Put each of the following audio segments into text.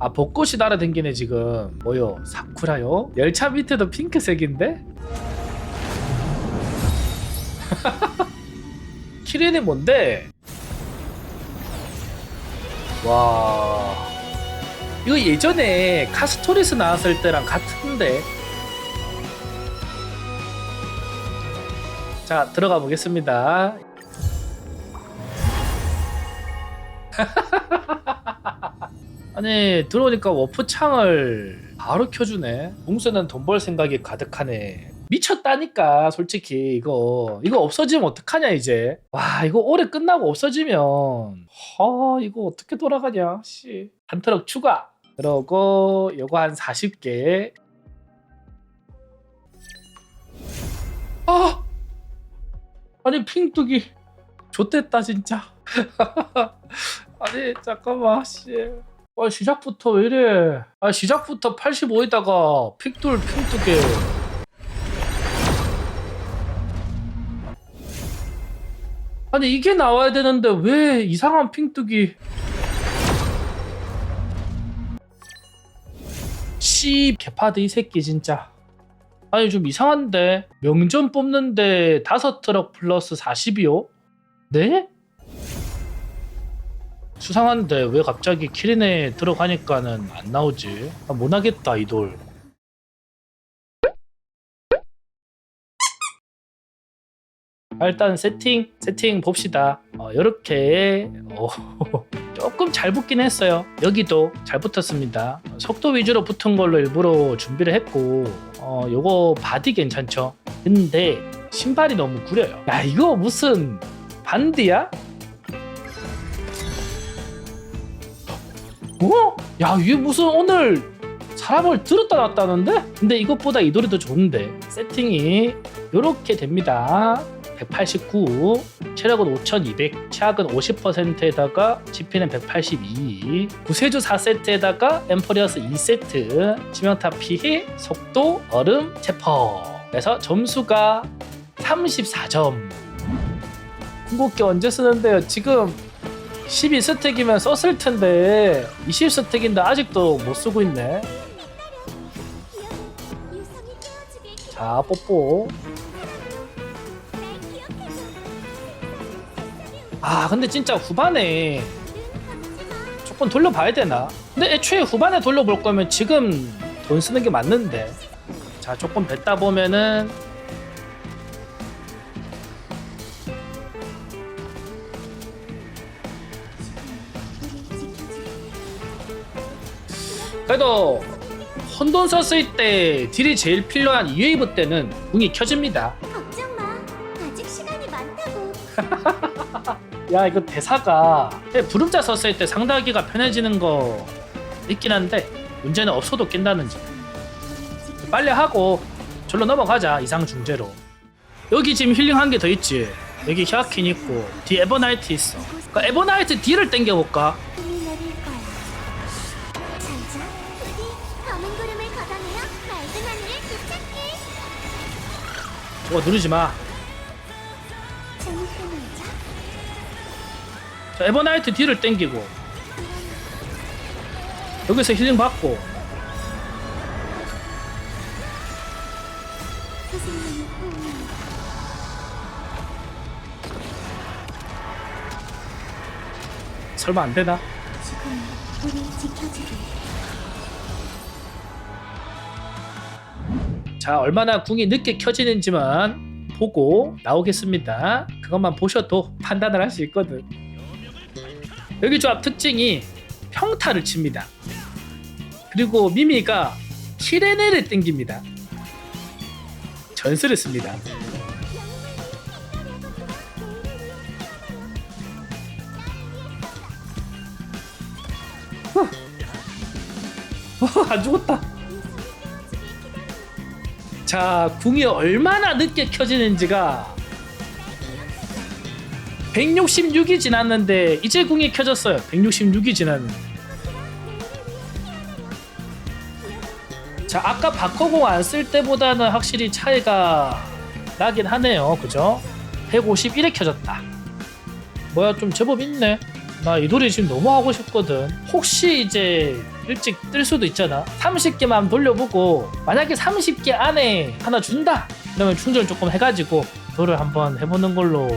아 벚꽃이 날아댕기네 지금 뭐요 사쿠라요? 열차 밑에도 핑크색인데? 키리는 뭔데? 와 이거 예전에 카스토리스 나왔을 때랑 같은데 자 들어가 보겠습니다 아니 들어오니까 워프 창을 바로 켜주네. 봉수는 돈 벌 생각이 가득하네. 미쳤다니까 솔직히 이거. 이거 없어지면 어떡하냐 이제. 와 이거 올해 끝나고 없어지면. 하 이거 어떻게 돌아가냐 씨한 트럭 추가! 그러고 요거 한 40개. 아! 아니 핑뚝이 좋댔다 진짜. 아니 잠깐만 씨 아, 시작부터 왜 이래? 아 시작부터 85에다가 픽돌 핑뚝에 아니 이게 나와야 되는데 왜 이상한 핑뚝이 씨 개파드 이 새끼 진짜. 아니 좀 이상한데? 명전 뽑는데 다섯 트럭 플러스 40이요? 네? 수상한데 왜 갑자기 키린에 들어가니까는 안 나오지? 아, 못 하겠다 이돌. 아, 일단 세팅 세팅 봅시다. 어, 이렇게 어, 조금 잘 붙긴 했어요. 여기도 잘 붙었습니다. 속도 위주로 붙은 걸로 일부러 준비를 했고 어, 요거 바디 괜찮죠? 근데 신발이 너무 구려요. 야 이거 무슨 반디야? 어? 야 이게 무슨 오늘 사람을 들었다 놨다는데? 근데 이것보다 이 노래도 좋은데 세팅이 이렇게 됩니다 189 체력은 5200 최악은 50%에다가 GP는 182 구세주 4세트에다가 엠퍼리어스 2세트 치명타 피해 속도 얼음 체퍼 그래서 점수가 34점 궁극기 언제 쓰는데요 지금 12스택이면 썼을 텐데 20스택인데 아직도 못 쓰고 있네. 자 뽀뽀. 아 근데 진짜 후반에 조금 돌려봐야 되나? 근데 애초에 후반에 돌려볼 거면 지금 돈 쓰는 게 맞는데. 자 조금 뱉다 보면은 그래도 혼돈 썼을 때 딜이 제일 필요한 2웨이브 때는 궁이 켜집니다. 걱정 마. 아직 시간이 많다고. 야 이거 대사가. 부름자 썼을 때 상대하기가 편해지는 거 있긴 한데 문제는 없어도 깬다는 점 빨리 하고 절로 넘어가자 이상 중재로. 여기 지금 힐링 한 개 더 있지? 여기 히아킨 있고 뒤 에버나이트 있어. 그 에버나이트 D를 땡겨볼까 저거 누르지 마. 자, 에버나이트 D를 땡기고 여기서 힐링 받고 설마 안 되나? 지금 우리 지켜주길. 자 얼마나 궁이 늦게 켜지는지만 보고 나오겠습니다. 그것만 보셔도 판단을 할 수 있거든. 여기 조합 특징이 평타를 칩니다. 그리고 미미가 키레네를 땡깁니다. 전술을 씁니다. 후. 어, 안 죽었다 자, 궁이 얼마나 늦게 켜지는지가 166이 지났는데 이제 궁이 켜졌어요. 166이 지났는데. 자, 아까 바커공 안 쓸 때보다는 확실히 차이가 나긴 하네요. 그죠? 151에 켜졌다. 뭐야 좀 제법 있네. 나 이 노래 지금 너무 하고 싶거든. 혹시 이제 일찍 뜰 수도 있잖아 30개만 돌려보고 만약에 30개 안에 하나 준다 그러면 충전 조금 해가지고 돌을 한번 해보는 걸로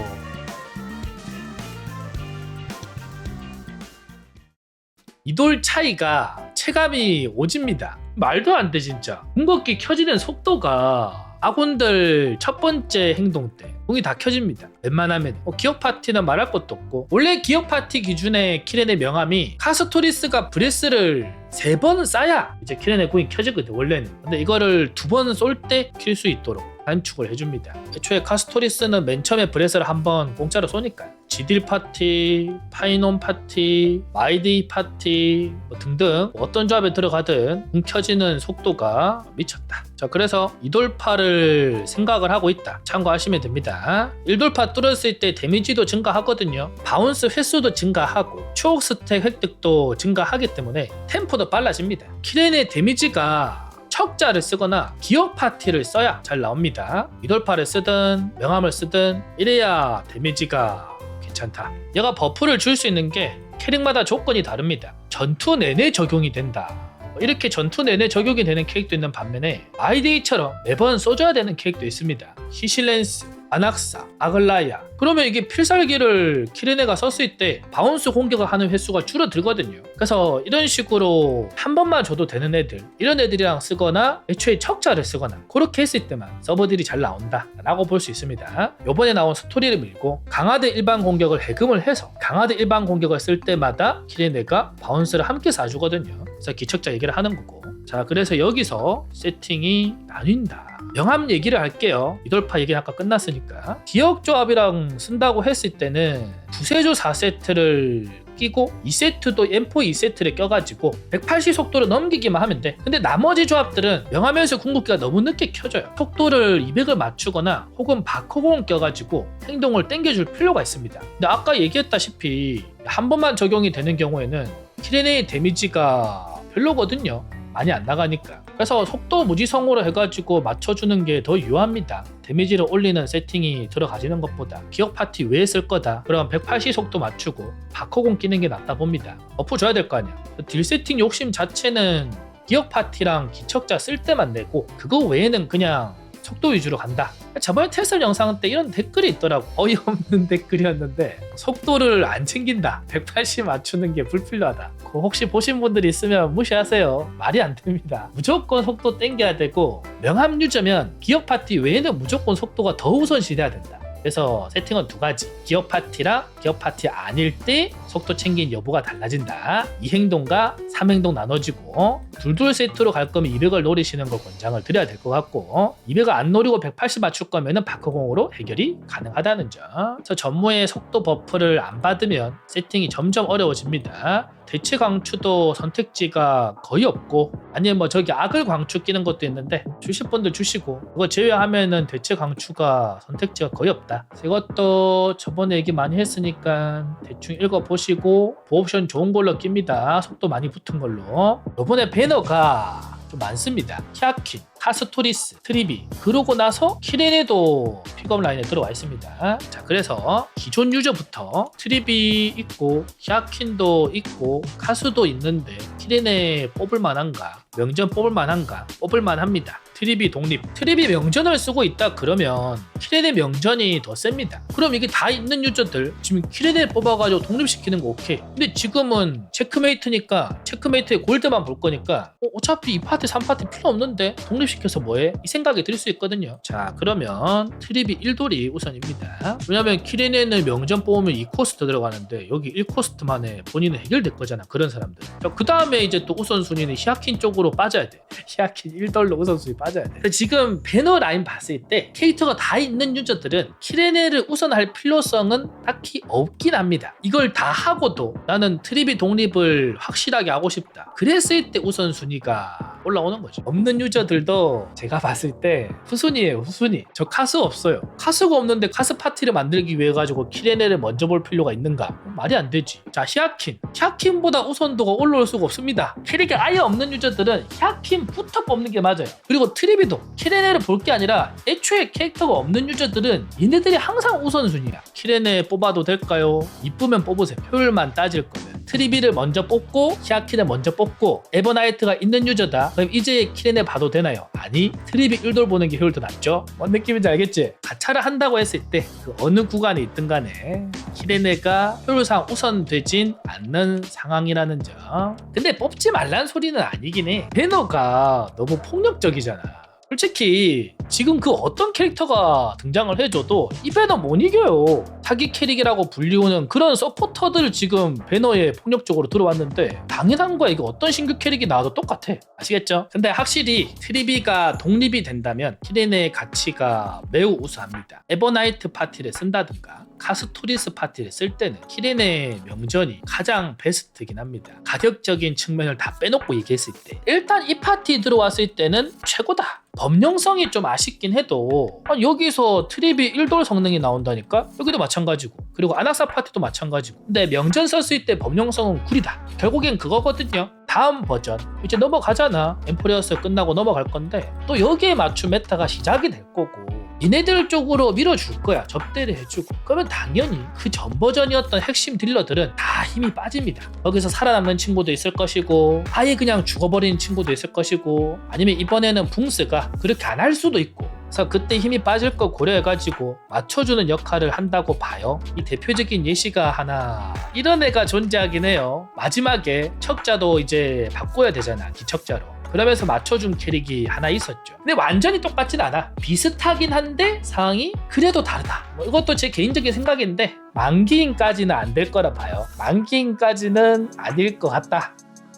이 돌 차이가 체감이 오집니다. 말도 안 돼 진짜. 궁극기 켜지는 속도가 아군들 첫 번째 행동 때 궁이 다 켜집니다. 웬만하면 뭐 기억 파티는 말할 것도 없고 원래 기억 파티 기준의 키렌의 명함이 카스토리스가 브레스를 세 번 쌓야 이제 키렌의 궁이 켜지거든 원래는. 근데 이거를 두 번 쏠 때 킬 수 있도록 단축을 해줍니다. 애초에 카스토리스는 맨 처음에 브레스를 한번 공짜로 쏘니까요. 지딜 파티, 파이논 파티, 마이디 파티 뭐 등등 어떤 조합에 들어가든 궁 켜지는 속도가 미쳤다. 자 그래서 이돌파를 생각을 하고 있다. 참고하시면 됩니다. 1돌파 뚫었을 때 데미지도 증가하거든요. 바운스 횟수도 증가하고 추억 스택 획득도 증가하기 때문에 템포도 빨라집니다. 키렌의 데미지가 척자를 쓰거나 기억 파티를 써야 잘 나옵니다. 이돌파를 쓰든 명함을 쓰든 이래야 데미지가 괜찮다. 얘가 버프를 줄 수 있는 게 캐릭마다 조건이 다릅니다. 전투 내내 적용이 된다. 이렇게 전투 내내 적용이 되는 캐릭도 있는 반면에 아이데이처럼 매번 써줘야 되는 캐릭도 있습니다. 시실렌스, 아낙사, 아글라이아. 그러면 이게 필살기를 키레네가 썼을 때 바운스 공격을 하는 횟수가 줄어들거든요. 그래서 이런 식으로 한 번만 줘도 되는 애들, 이런 애들이랑 쓰거나 애초에 척자를 쓰거나 그렇게 했을 때만 서버들이 잘 나온다 라고 볼 수 있습니다. 요번에 나온 스토리를 밀고 강화대 일반 공격을 해금을 해서 강화대 일반 공격을 쓸 때마다 키레네가 바운스를 함께 쏴주거든요. 그래서 기척자 얘기를 하는 거고. 자, 그래서 여기서 세팅이 나뉜다. 명함 얘기를 할게요. 이돌파 얘기는 아까 끝났으니까. 기억 조합이랑 쓴다고 했을 때는 구세조 4세트를 끼고 2세트도 M4 2세트를 껴가지고 180 속도로 넘기기만 하면 돼. 근데 나머지 조합들은 명함에서 궁극기가 너무 늦게 켜져요. 속도를 200을 맞추거나 혹은 바코공 껴가지고 행동을 땡겨줄 필요가 있습니다. 근데 아까 얘기했다시피 한 번만 적용이 되는 경우에는 키레네의 데미지가 별로거든요. 많이 안 나가니까. 그래서 속도 무지성으로 해가지고 맞춰주는 게 더 유효합니다. 데미지를 올리는 세팅이 들어가지는 것보다 기억 파티 왜쓸 거다. 그럼 180 속도 맞추고 바커공 끼는 게 낫다 봅니다. 어프 줘야 될 거 아니야. 딜 세팅 욕심 자체는 기억 파티랑 기척자 쓸 때만 내고 그거 외에는 그냥 속도 위주로 간다. 저번에 테슬 영상 때 이런 댓글이 있더라고. 어이없는 댓글이었는데 속도를 안 챙긴다. 180 맞추는 게 불필요하다. 그거 혹시 보신 분들 있으면 무시하세요. 말이 안 됩니다. 무조건 속도 땡겨야 되고 명함 유저면 기업 파티 외에는 무조건 속도가 더 우선시 돼야 된다. 그래서 세팅은 두 가지. 기업 파티랑 기업 파티 아닐 때 속도 챙긴 여부가 달라진다. 2행동과 3행동 나눠지고 둘둘 세트로 갈 거면 200을 노리시는 걸 권장을 드려야 될 것 같고 200을 안 노리고 180 맞출 거면은 바커공으로 해결이 가능하다는 점. 그래서 전무의 속도 버프를 안 받으면 세팅이 점점 어려워집니다. 대체 광추도 선택지가 거의 없고 아니면 뭐 저기 악을 광추 끼는 것도 있는데 주실 분들 주시고 그거 제외하면은 대체 광추가 선택지가 거의 없다. 이것도 저번에 얘기 많이 했으니까 대충 읽어보시고 보옵션 좋은 걸로 낍니다. 속도 많이 붙은 걸로. 이번에 배너가 좀 많습니다. 히아킨, 카스토리스, 트리비 그러고 나서 키렌에도 픽업 라인에 들어와 있습니다. 자 그래서 기존 유저부터 트리비 있고 히아킨도 있고 카수도 있는데 키렌에 뽑을 만한가 명전 뽑을 만한가 뽑을 만합니다. 트리비 독립 트리비 명전을 쓰고 있다 그러면 키렌의 명전이 더 셉니다. 그럼 이게 다 있는 유저들 지금 키렌을 뽑아가지고 독립시키는 거 오케이. 근데 지금은 체크메이트니까 체크메이트의 골드만 볼 거니까 어, 어차피 2파티 3파티 필요 없는데 독립 시켜서 뭐해? 이 생각이 들 수 있거든요. 자 그러면 트리비 1돌이 우선입니다. 왜냐면 키렌에는 명전 뽑으면 2코스트 들어가는데 여기 1코스트만 에 본인은 해결될 거잖아 그런 사람들. 그 다음에 이제 또 우선순위는 히아킨 쪽으로 빠져야 돼. 히아킨 1돌로 우선순위 빠져야 돼. 지금 배너 라인 봤을 때 캐릭터가 다 있는 유저들은 키레네를 우선할 필요성은 딱히 없긴 합니다. 이걸 다 하고도 나는 트리비 독립을 확실하게 하고 싶다. 그랬을 때 우선순위가 올라오는 거죠. 없는 유저들도 제가 봤을 때 후순위에요, 후순위. 저 카스 없어요. 카스가 없는데 카스 파티를 만들기 위해 가지고 키레네를 먼저 볼 필요가 있는가? 말이 안 되지. 자, 히아킨. 히아킨보다 우선도가 올라올 수가 없습니다. 캐릭이 아예 없는 유저들은 히아킨부터 뽑는 게 맞아요. 그리고 트리비도 키레네를 볼 게 아니라 애초에 캐릭터가 없는 유저들은 얘네들이 항상 우선순위야. 키레네 뽑아도 될까요? 이쁘면 뽑으세요. 효율만 따질 거면. 트리비를 먼저 뽑고 히아킨을 먼저 뽑고 에버나이트가 있는 유저다. 그럼 이제 키레네 봐도 되나요? 아니 트리비 1돌 보는 게 효율 더 낫죠? 뭔 느낌인지 알겠지? 가차를 한다고 했을 때 그 어느 구간에 있든 간에 키레네가 효율상 우선되진 않는 상황이라는 점. 근데 뽑지 말란 소리는 아니긴 해. 배너가 너무 폭력적이잖아. 솔직히 지금 그 어떤 캐릭터가 등장을 해줘도 이 배너 못 이겨요. 사기 캐릭이라고 불리우는 그런 서포터들 지금 배너에 폭력적으로 들어왔는데 당연한 거야. 이거 어떤 신규 캐릭이 나와도 똑같아. 아시겠죠? 근데 확실히 트리비가 독립이 된다면 키렌의 가치가 매우 우수합니다. 에버나이트 파티를 쓴다든가 카스토리스 파티를 쓸 때는 키렌의 명전이 가장 베스트긴 합니다. 가격적인 측면을 다 빼놓고 얘기했을 때. 일단 이 파티 들어왔을 때는 최고다. 범용성이 좀 아쉽긴 해도 아니, 여기서 트립이 1돌 성능이 나온다니까? 여기도 마찬가지고. 그리고 아낙사 파티도 마찬가지고. 근데 명전 썼을 때 범용성은 구리다. 결국엔 그거거든요. 다음 버전. 이제 넘어가잖아. 엠포리어스 끝나고 넘어갈 건데. 또 여기에 맞춘 메타가 시작이 될 거고 얘네들 쪽으로 밀어줄 거야 접대를 해주고 그러면 당연히 그 전 버전이었던 핵심 딜러들은 다 힘이 빠집니다 거기서 살아남는 친구도 있을 것이고 아예 그냥 죽어버리는 친구도 있을 것이고 아니면 이번에는 붕스가 그렇게 안 할 수도 있고 그래서 그때 힘이 빠질 거 고려해가지고 맞춰주는 역할을 한다고 봐요. 이 대표적인 예시가 하나 이런 애가 존재하긴 해요. 마지막에 척자도 이제 바꿔야 되잖아 기척자로. 그러면서 맞춰준 캐릭이 하나 있었죠. 근데 완전히 똑같진 않아. 비슷하긴 한데 상황이 그래도 다르다. 뭐 이것도 제 개인적인 생각인데 만기인까지는 안 될 거라 봐요. 만기인까지는 아닐 것 같다.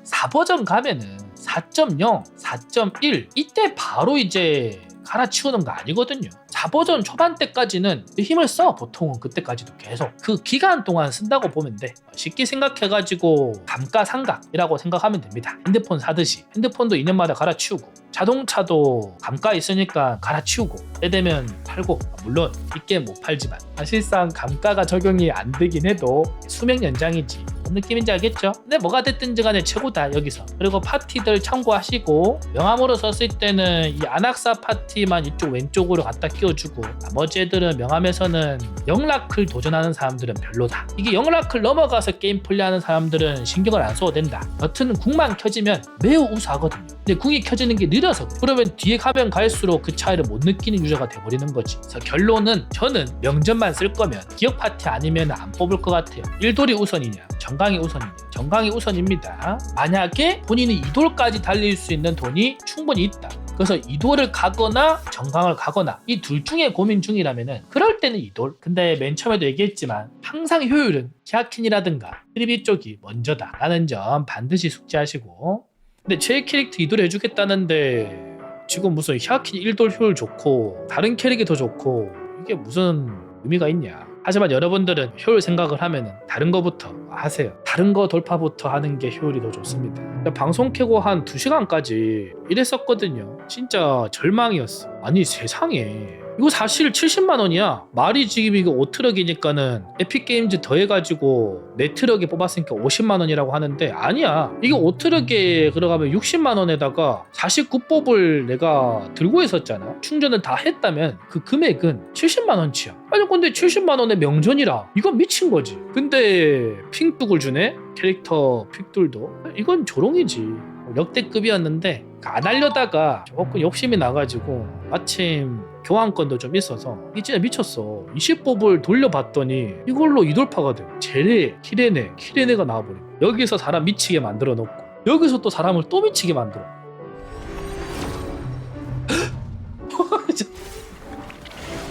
4버전 가면은 4.0, 4.1 이때 바로 이제 갈아치우는 거 아니거든요. 4버전 초반 때까지는 힘을 써 보통은 그때까지도 계속. 그 기간 동안 쓴다고 보면 돼. 쉽게 생각해가지고 감가상각이라고 생각하면 됩니다. 핸드폰 사듯이. 핸드폰도 2년마다 갈아치우고. 자동차도 감가 있으니까 갈아치우고. 때 되면 팔고. 물론 이게 못 팔지만. 사실상 감가가 적용이 안 되긴 해도 수명 연장이지 뭔 느낌인지 알겠죠? 근데 뭐가 됐든지 간에 최고다 여기서. 그리고 파티들 참고하시고 명함으로 썼을 때는 이 안악사 파티만 이쪽 왼쪽으로 갖다 끼워주고 나머지 애들은 명함에서는 영라클 도전하는 사람들은 별로다. 이게 영라클 넘어가서 게임 플레이하는 사람들은 신경을 안 써도 된다. 여튼 궁만 켜지면 매우 우수하거든요 근데 궁이 켜지는 게 느려서. 그러면 뒤에 가면 갈수록 그 차이를 못 느끼는 유저가 돼버리는 거지. 그래서 결론은 저는 명전만 쓸 거면 기억 파티 아니면 안 뽑을 것 같아요. 1돌이 우선이냐? 정강이 우선이냐? 정강이 우선입니다. 만약에 본인이 2돌까지 달릴 수 있는 돈이 충분히 있다. 그래서 이돌을 가거나 정강을 가거나 이 둘 중에 고민 중이라면은 그럴 때는 이돌. 근데 맨 처음에도 얘기했지만 항상 효율은 키아킨이라든가 트리비 쪽이 먼저다라는 점 반드시 숙지하시고. 근데 제 캐릭터 이돌 해주겠다는데 지금 무슨 히아킨 1돌 효율 좋고 다른 캐릭이 더 좋고 이게 무슨 의미가 있냐? 하지만 여러분들은 효율 생각을 하면 다른 거부터 하세요. 다른 거 돌파부터 하는 게 효율이 더 좋습니다. 방송 켜고 한 2시간까지 이랬었거든요. 진짜 절망이었어. 아니 세상에 이거 사실 70만 원이야. 말이 지금 이거 5트럭이니까는 에픽 게임즈 더해가지고 내 트럭에 뽑았으니까 50만 원이라고 하는데 아니야. 이게 5트럭에 들어가면 60만 원에다가 49뽑을 내가 들고 있었잖아. 충전을 다 했다면 그 금액은 70만 원치야. 아니 근데 70만 원의 명전이라 이건 미친 거지. 근데 핑뚝을 주네. 캐릭터 픽들도 이건 조롱이지. 역대급이었는데 안 하려다가 조금 욕심이 나가지고 마침 교환권도 좀 있어서. 이게 진짜 미쳤어. 20법을 돌려봤더니 이걸로 이돌파가 돼. 제레, 키레네, 키레네가 나와버려 여기서 사람 미치게 만들어 놓고. 여기서 또 사람을 또 미치게 만들어.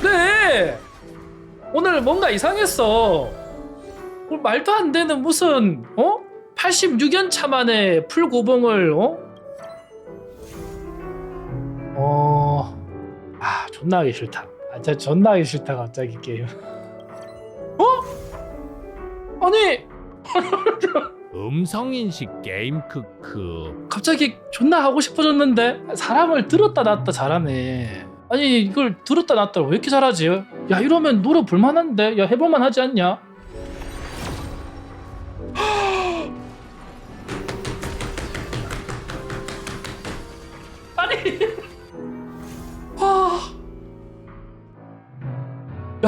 그래 오늘 뭔가 이상했어. 말도 안 되는 무슨 어? 86연 차 만에 풀고봉을 어? 어... 아 존나 하기 싫다. 아 진짜 존나 하기 싫다 갑자기 게임. 어? 아니! 음성인식 게임 크크. 갑자기 존나 하고 싶어졌는데 사람을 들었다 놨다 잘하네. 아니 이걸 들었다 놨다 왜 이렇게 잘하지? 야 이러면 노래 볼만한데? 야 해볼만 하지 않냐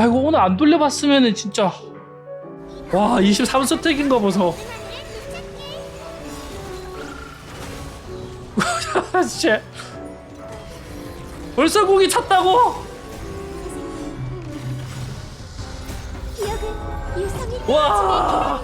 야 이거 오늘 안 돌려봤으면은 진짜 와 23스택인 거 보소 진짜 벌써 고기 찼다고? 와.